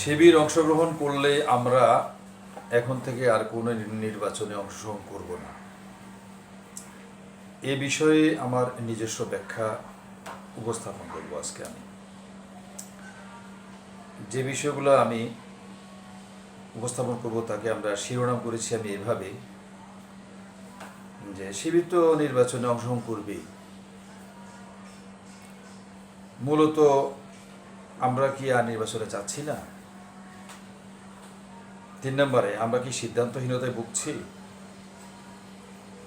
শিবির অংশগ্রহণ করলে আমরা এখন থেকে আর কোনো নির্বাচনে অংশগ্রহণ করব না। এ বিষয়ে আমার নিজস্ব ব্যাখ্যা উপস্থাপন করব আজকে আমি। যে বিষয়গুলো আমি উপস্থাপন করব তাকে আমরা শিরোনাম করেছি আমি এভাবে, যে শিবির তো নির্বাচনে অংশগ্রহণ করবেই। মূলত আমরা কি আর নির্বাচনে যাচ্ছি না? তিন নম্বরে, আমরা কি সিদ্ধান্তহীনতায় ভুগছি?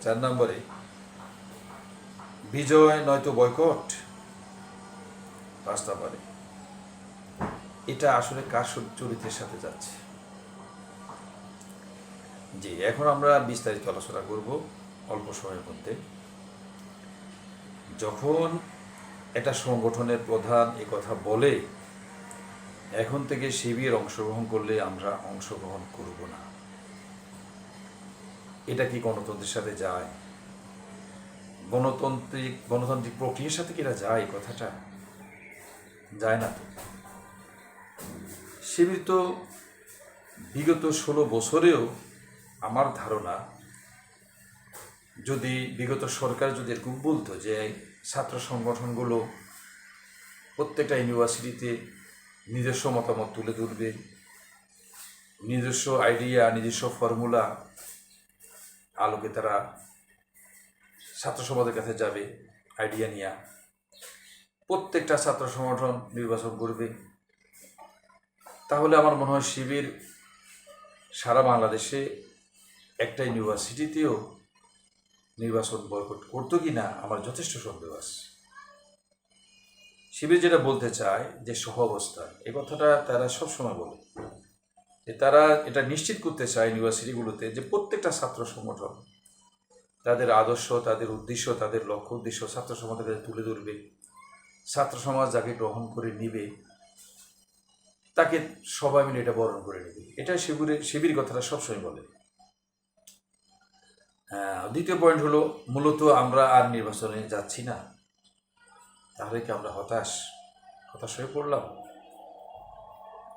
চার নম্বরে, বিজয় নয়তো বয়কট? পাঁচ নম্বরে, এটা আসলে কার চরিত্রের সাথে যাচ্ছে? জি, এখন আমরা বিস্তারিত আলোচনা করব অল্প সময়ের মধ্যে। যখন একটা সংগঠনের প্রধান এ কথা বলে এখন থেকে শিবির অংশগ্রহণ করলে আমরা অংশগ্রহণ করব না। এটা কি গণতন্ত্রের সাথে যায়? গণতান্ত্রিক গণতান্ত্রিক প্রক্রিয়ার সাথে কি এটা যায় কথাটা? যায় না তো। শিবির তো বিগত ষোলো বছরেও আমার ধারণা, যদি বিগত সরকার যদি এরকম বলতো যে ছাত্র সংগঠনগুলো প্রত্যেকটা ইউনিভার্সিটিতে নিজস্ব মতামত তুলে ধরবে, নিজস্ব আইডিয়া নিজস্ব ফর্মুলা আলোকে তারা ছাত্র সমাজের কাছে যাবে আইডিয়া নিয়ে প্রত্যেকটা ছাত্র সংগঠন নির্বাচন করবে। তাহলে আমার মনে হয় শিবির সারা বাংলাদেশে একটা ইউনিভার্সিটিতেও নির্বাচন বয়কট করতো কি না আমার যথেষ্ট সন্দেহ আছে। শিবির যেটা বলতে চায় যে সহ অবস্থা এই কথাটা তারা সবসময় বলে। যে তারা এটা নিশ্চিত করতে চায় ইউনিভার্সিটিগুলোতে যে প্রত্যেকটা ছাত্র সংগঠন, তাদের আদর্শ, তাদের উদ্দেশ্য, তাদের লক্ষ্য, উদ্দেশ্য ছাত্র সমাজের কাছে তুলে ধরবে, ছাত্র সমাজ যাকে গ্রহণ করে নিবে, তাকে সবাই মিলে এটা বরণ করে নেবে। এটা শিবিরের, শিবির কথাটা সবসময় বলে। দ্বিতীয় পয়েন্ট হলো, মূলত আমরা আর নির্বাচনে যাচ্ছি না। তাহলে কি আমরা হতাশ? হতাশ হয়ে পড়লাম?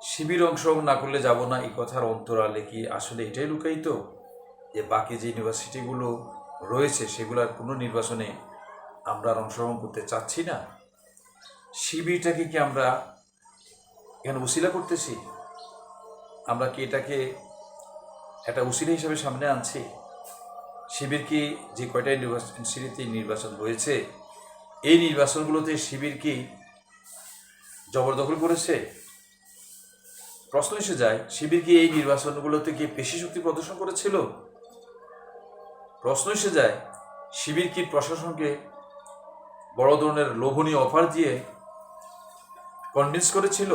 শিবির অংশগ্রহণ না করলে যাব না, এই কথার অন্তরালে কি আসলে এটাই লুকায়িত? যে বাকি যে ইউনিভার্সিটিগুলো রয়েছে সেগুলোর কোনো নির্বাচনে আমরা আর অংশগ্রহণ করতে চাচ্ছি না? শিবিরটাকে কি আমরা এখানে উসিলা করতেছি? আমরা কি এটাকে একটা উসিলা হিসাবে সামনে আনছি? শিবির কি যে কয়টা ইউনিভার্সিটিতে নির্বাচন হয়েছে এই নির্বাচনগুলোতে শিবির কি জবরদখল করেছে? প্রশ্ন এসে যায়, শিবির কি এই নির্বাচনগুলোতে কি পেশি শক্তি প্রদর্শন করেছিল? প্রশ্ন এসে যায়, শিবির কি প্রশাসনকে বড় ধরনের লোভনীয় অফার দিয়ে কনভিন্স করেছিল?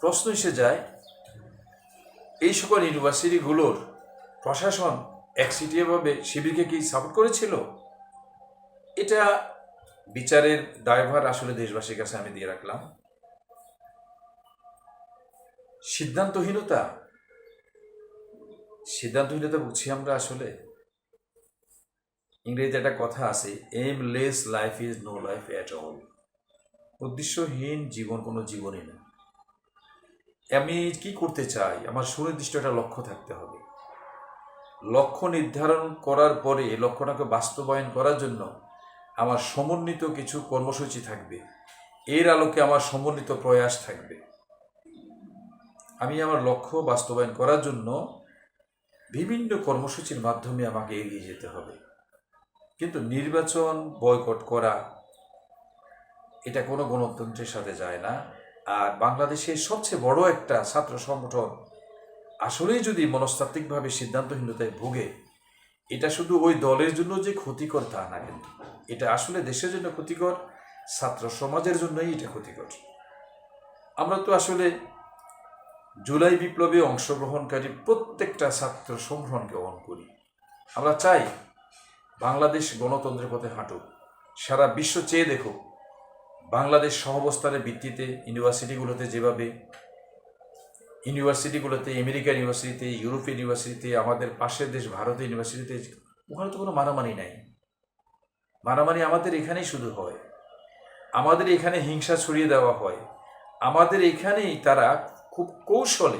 প্রশ্ন এসে যায়, এই সকল ইউনিভার্সিটিগুলোর প্রশাসন একসিটিয়াভাবে শিবিরকে কি সাপোর্ট করেছিল? এটা বিচারের দায়ভার আসলে দেশবাসীর কাছে আমি দিয়ে রাখলাম। সিদ্ধান্তহীনতা সিদ্ধান্তহীনতা বুঝছি আমরা আসলে? ইংরেজিতে একটা কথা আছে aimless life is no life at all উদ্দেশ্যহীন জীবন কোনো জীবনই না। আমি কি করতে চাই? আমার সুনির্দিষ্ট একটা লক্ষ্য থাকতে হবে। লক্ষ্য নির্ধারণ করার পরে, লক্ষ্যটাকে বাস্তবায়ন করার জন্য আমার সমন্বিত কিছু কর্মসূচি থাকবে। এর আলোকে আমার সমন্বিত প্রয়াস থাকবে। আমি আমার লক্ষ্য বাস্তবায়ন করার জন্য বিভিন্ন কর্মসূচির মাধ্যমে আমাকে এগিয়ে যেতে হবে। কিন্তু নির্বাচন, বয়কট করা, এটা কোনো গণতন্ত্রের সাথে যায় না। আর বাংলাদেশের সবচেয়ে বড় একটা ছাত্র সংগঠন আসলেই যদি মনস্তাত্ত্বিকভাবে সিদ্ধান্তহীনতায় ভোগে, এটা শুধু ওই দলের জন্য যে ক্ষতিকর তা না কিন্তু। এটা আসলে দেশের জন্য ক্ষতিকর, ছাত্র সমাজের জন্যই এটা ক্ষতিকর। আমরা তো আসলে জুলাই বিপ্লবে অংশগ্রহণকারী প্রত্যেকটা ছাত্র সংগঠনকে অন করি। আমরা চাই বাংলাদেশ গণতন্ত্রের পথে হাঁটুক। সারা বিশ্ব চেয়ে দেখুক, বাংলাদেশ সহাবস্থানের ভিত্তিতে ইউনিভার্সিটিগুলোতে যেভাবে, ইউনিভার্সিটিগুলোতে আমেরিকান ইউনিভার্সিটিতে ইউরোপিয়ান ইউনিভার্সিটিতে, আমাদের পাশের দেশ ভারতীয় ইউনিভার্সিটিতে, ওখানে তো কোনো মারামারি নাই। মারামারি আমাদের এখানেই শুধু হয়। আমাদের এখানে হিংসা ছড়িয়ে দেওয়া হয়। আমাদের এখানেই তারা খুব কৌশলে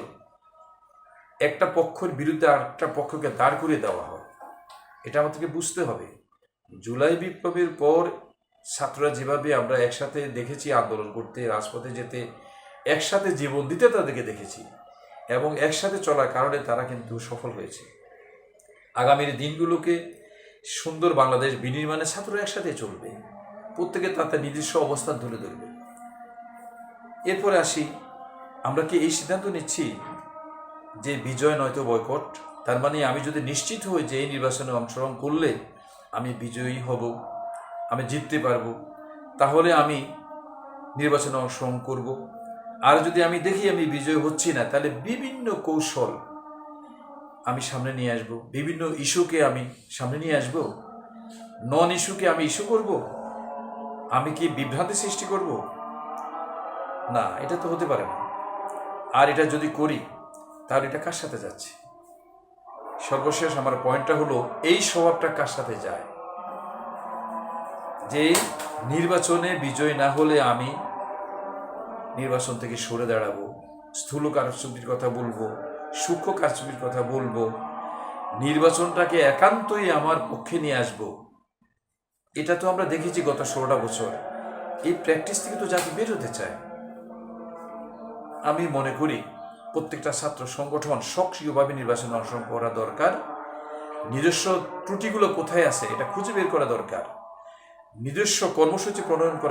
একটা পক্ষের বিরুদ্ধে আরেকটা পক্ষকে দাঁড় করিয়ে দেওয়া হয়। এটা আমাদেরকে বুঝতে হবে। জুলাই বিপ্লবের পর ছাত্ররা যেভাবে আমরা একসাথে দেখেছি আন্দোলন করতে, রাজপথে যেতে, একসাথে জীবন দিতে তাদেরকে দেখেছি এবং একসাথে চলার কারণে তারা কিন্তু সফল হয়েছে। আগামীর দিনগুলোকে সুন্দর বাংলাদেশ বিনির্মাণে ছাত্ররা একসাথে চলবে। প্রত্যেকে তার তার নিজস্ব অবস্থান তুলে ধরবে। এরপরে আসি, আমরা কি এই সিদ্ধান্ত নিচ্ছি যে বিজয় নয়তো বয়কট? তার মানে আমি যদি নিশ্চিত হই যে এই নির্বাচনে অংশগ্রহণ করলে আমি বিজয়ী হব, আমি জিততে পারব, তাহলে আমি নির্বাচনে অংশগ্রহণ করব। আর যদি আমি দেখি আমি বিজয় হচ্ছি না, তাহলে বিভিন্ন কৌশল আমি সামনে নিয়ে আসব। বিভিন্ন ইস্যুকে আমি সামনে নিয়ে আসব। নন ইস্যুকে আমি ইস্যু করব? আমি কি বিভ্রান্তি সৃষ্টি করব? না, এটা তো হতে পারে না। আর এটা যদি করি, তাহলে এটা কার সাথে যাচ্ছে? সর্বশেষ আমার পয়েন্টটা হলো, এই স্বভাবটা কার সাথে যায়? যে নির্বাচনে বিজয় না হলে আমি নির্বাচন থেকে সরে দাঁড়াবো স্থূল কারচুপির কথা বলব সূক্ষ্ম কারচুপির কথা বলব। নির্বাচনটাকে একান্তই আমার পক্ষে নিয়ে আসব। এটা তো আমরা দেখেছি গত ষোলোটা বছর। এই প্র্যাকটিস থেকে তো জাতি বের হতে চায়। আমি মনে করি প্রত্যেকটা ছাত্র সংগঠন সক্রিয়ভাবে নির্বাচনে অংশগ্রহণ করা দরকার। নিজস্ব ত্রুটিগুলো কোথায় আছে, এটা খুঁজে বের করা দরকার। নিজস্ব কর্মসূচি প্রণয়ন করা